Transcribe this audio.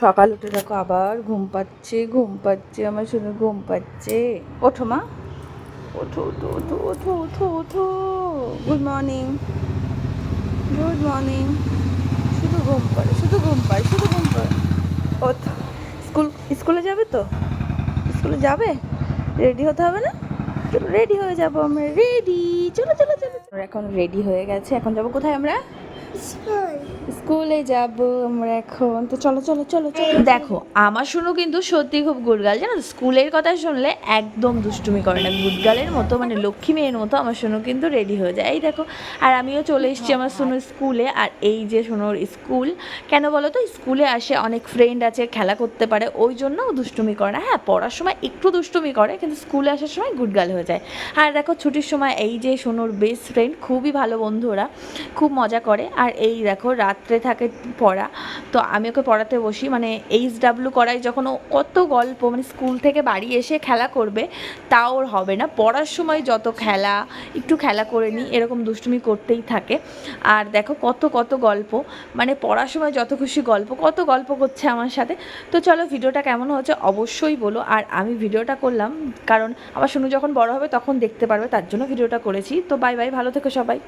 সকাল উঠে দেখো আবার ঘুম পাচ্ছে ঘুম পাচ্ছে, আমার শুনে ঘুম পাচ্ছে। ওঠো মা। ওঠো ওঠো ওঠো ওঠো ওঠো ওঠো। গুড মর্নিং গুড মর্নিং শুধু ঘুম পাড়ে, শুধু ঘুম পাড়ে, শুধু ঘুম পাড়ে। ওঠো। স্কুল, স্কুলে যাবে তো? স্কুলে যাবে? রেডি হতে হবে না? চলো রেডি হয়ে যাব আমরা। রেডি চলো চলো চলো। এখন রেডি হয়ে গেছে। এখন যাব কোথায় আমরা? স্কুলে যাব আমরা এখন। তো চলো চলো চলো চলো। দেখো, আমার শুনো কিন্তু সত্যি খুব গুডগাল। জানো স্কুলের কথা শুনলে একদম দুষ্টুমি করে না। গুডগালের মতো মানে লক্ষ্মী মেয়ের মতো আমার শুনো কিন্তু রেডি হয়ে যায়। এই দেখো, আর আমিও চলে এসেছি আমার শুনো স্কুলে। আর এই যে শোনোর স্কুল, কেন বলো তো? স্কুলে আসে অনেক ফ্রেন্ড আছে, খেলা করতে পারে। ওই জন্য দুষ্টুমি করে না। হ্যাঁ পড়ার সময় একটু দুষ্টুমি করে, কিন্তু স্কুলে আসার সময় গুডগাল হয়ে যায়। আর দেখো, ছুটির সময় এই যে সোনোর বেস্ট ফ্রেন্ড খুবই ভালো বন্ধুরা, খুব মজা করে। আর এই দেখো রাত্রে থাকে পড়া। তো আমি ওকে পড়াতে বসি মানে এইচ ডাব্লিউ করাই যখন ও কত গল্প মানে স্কুল থেকে বাড়ি এসে খেলা করবে, তাও ওর হবে না। পড়ার সময় যত খেলা, একটু খেলা করে নিই, এরকম দুষ্টুমি করতেই থাকে। আর দেখো কত কত গল্প মানে পড়ার সময় যত খুশি গল্প, কত গল্প করছে আমার সাথে। তো চলো ভিডিওটা কেমন হচ্ছে অবশ্যই বলো। আর আমি ভিডিওটা করলাম, কারণ আমার শুনু যখন বড় হবে তখন দেখতে পারবে, তার জন্য ভিডিওটা করেছি। তো বাই বাই ভালো থেকো সবাই।